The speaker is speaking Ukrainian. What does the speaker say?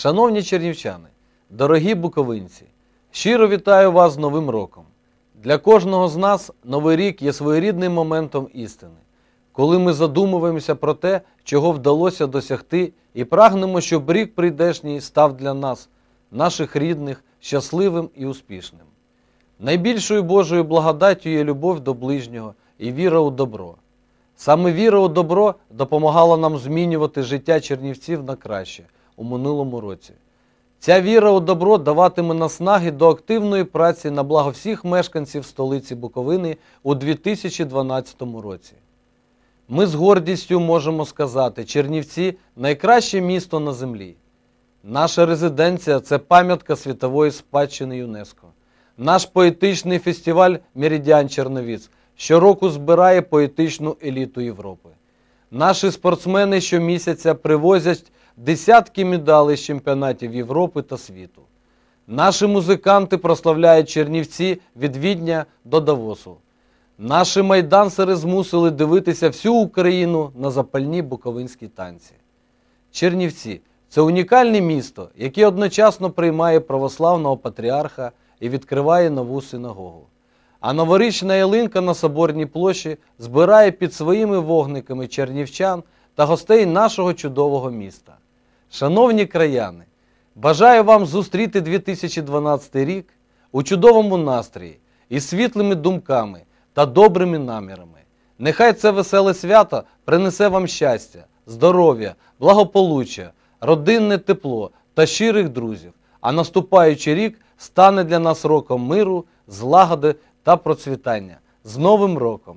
Шановні чернівчани, дорогі буковинці, щиро вітаю вас з Новим роком. Для кожного з нас Новий рік є своєрідним моментом істини, коли ми задумуємося про те, чого вдалося досягти, і прагнемо, щоб рік прийдешній став для нас, наших рідних, щасливим і успішним. Найбільшою Божою благодаттю є любов до ближнього і віра у добро. Саме віра у добро допомагала нам змінювати життя чернівців на краще у минулому році. Ця віра у добро даватиме наснаги до активної праці на благо всіх мешканців столиці Буковини у 2012 році. Ми з гордістю можемо сказати, Чернівці найкраще місто на землі. Наша резиденція це пам'ятка світової спадщини ЮНЕСКО. Наш поетичний фестиваль Меридіан Черновіць щороку збирає поетичну еліту Європи. Наші спортсмени щомісяця привозять десятки медалей з чемпіонатів Європи та світу. Наші музиканти прославляють Чернівці від Відня до Давосу. Наші майдансери змусили дивитися всю Україну на запальні буковинські танці. Чернівці це унікальне місто, яке одночасно приймає православного патріарха і відкриває нову синагогу. А новорічна ялинка на Соборній площі збирає під своїми вогниками чернівчан та гостей нашого чудового міста. Шановні краяни, бажаю вам зустріти 2012 рік у чудовому настрої із світлими думками та добрими намірами. Нехай це веселе свято принесе вам щастя, здоров'я, благополуччя, родинне тепло та щирих друзів, а наступаючий рік стане для нас роком миру, злагоди та процвітання. З Новим роком!